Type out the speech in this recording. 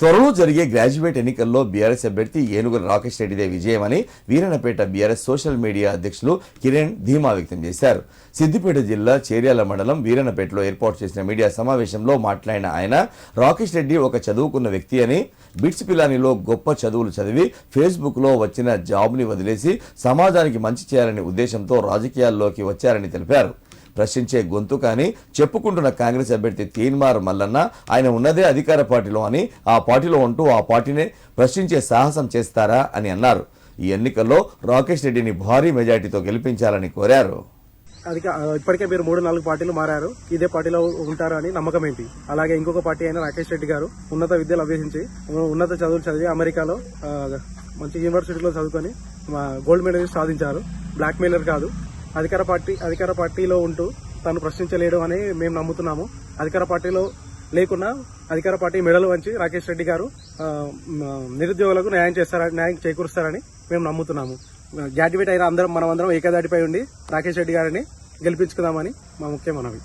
త్వరలో జరిగే గ్రాడ్యుయేట్ ఎన్నికల్లో బీఆర్ఎస్ అభ్యర్థి ఏనుగుల రాకేష్ రెడ్డిదే విజయమని వీరన్నపేట బీఆర్ఎస్ సోషల్ మీడియా అధ్యక్షులు కిరణ్ ధీమా వ్యక్తం చేశారు. సిద్దిపేట జిల్లా చేర్యాల మండలం వీరన్నపేటలో ఏర్పాటు చేసిన మీడియా సమావేశంలో మాట్లాడిన ఆయన రాకేష్ రెడ్డి ఒక చదువుకున్న వ్యక్తి అని బిట్స్ పిలానిలో గొప్ప చదువులు చదివి ఫేస్బుక్లో వచ్చిన జాబ్ని వదిలేసి సమాజానికి మంచి చేయాలనే ఉద్దేశంతో రాజకీయాల్లోకి వచ్చారని తెలిపారు. ప్రశ్నించే గొంతు కానీ చెప్పుకుంటున్న కాంగ్రెస్ అభ్యర్థి తీన్మార్ మల్లన్న ఆయన ఉన్నదే అధికార పార్టీలో అని ఆ పార్టీలో ఉంటూ ఆ పార్టీనే ప్రశ్నించే సాహసం చేస్తారా అని అన్నారు. ఈ ఎన్నికల్లో రాకేష్ రెడ్డిని భారీ మెజార్టీతో గెలిపించాలని కోరారు. అది ఇప్పటికే మీరు మూడు నాలుగు పార్టీలు మారారు. ఇదే పార్టీలో ఉంటారు అని నమ్మకం ఏంటి? అలాగే ఇంకొక పార్టీ అయిన రాకేష్ రెడ్డి గారు ఉన్నత విద్యలు అభ్యసించి ఉన్నత చదువులు చదివి అమెరికాలో మంచి యూనివర్సిటీలో చదువుకొని గోల్డ్ మెడల్ సాధించారు. బ్లాక్ మెయిలర్ కాదు. అధికార పార్టీ అధికార పార్టీలో ఉంటూ తను ప్రశ్నించలేడు అని మేము నమ్ముతున్నాము. అధికార పార్టీలో లేకున్నా అధికార పార్టీ మెడలు వంచి రాకేష్ రెడ్డి గారు నిరుద్యోగులకు న్యాయం చేస్తారని న్యాయం చేకూరుస్తారని మేము నమ్ముతున్నాము. గ్రాడ్యుయేట్ అయిన అందరం మనమందరం ఏకదాటిపై ఉండి రాకేష్ రెడ్డి గారిని గెలిపించుకుందామని మా ముఖ్య మనవి.